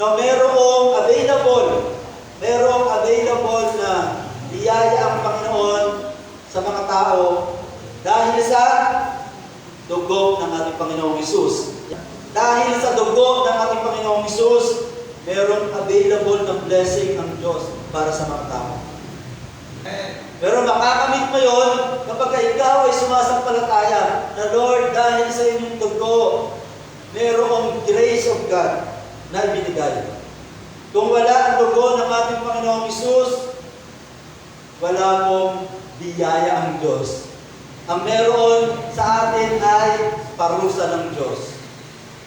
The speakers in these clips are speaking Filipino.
na merong available, merong available na biyaya ang Panginoon sa mga tao dahil sa dugo ng ating Panginoong Isus. Dahil sa dugo ng ating Panginoong Isus, merong available na blessing ng Diyos para sa mga tao. Pero makakamit mo yun kapag ikaw ay sumasampalataya na Lord, dahil sa inyong dugo, merong grace of God na ibinigay. Kung wala ang dugo ng ating Panginoong Isus, wala pong biyaya ang Diyos. Ang meron sa atin ay parusa ng Diyos.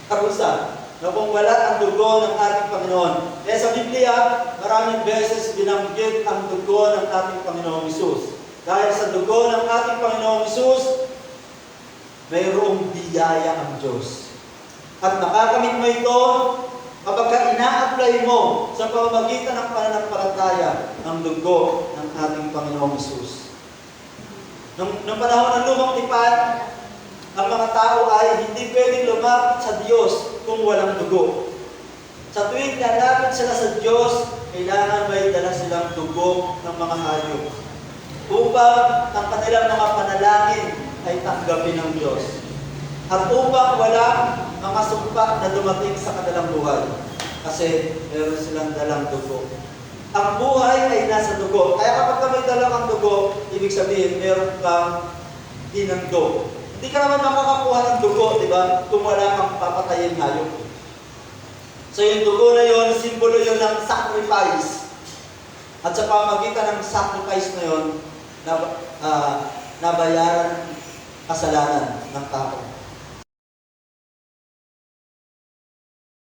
Parusa. Na kung wala ang dugo ng ating Panginoon. Kaya sa Biblia, maraming beses binanggit ang dugo ng ating Panginoong Isus. Dahil sa dugo ng ating Panginoong Isus, mayroong biyaya ang Diyos. At makakamit mo ito ina-apply mo sa pamamagitan ng pananampalataya ng dugo ng ating Panginoong Isus. Nung, nung panahon ng lumang tipan, ang mga tao ay hindi pwedeng lumapit sa Diyos kung walang dugo. Sa tuwing lalapit sila sa Diyos, kailangan may dala silang dugo ng mga hayop upang ang kanilang mga panalangin ay tanggapin ng Diyos. At upang walang mga sumpa na dumating sa kanilang buhay. Kasi meron silang dalang dugo. Ang buhay ay nasa dugo. Kaya kapag ka may dala kang dugo, ibig sabihin meron kang hinando. Hindi ka naman makakakuha ng dugo, di ba? Kung wala kang papatayin hayop. So yung dugo na yon, simbolo yon ng sacrifice. At sa pamagitan ng sacrifice na yon, na, ah, nabayaran kasalanan ng tao.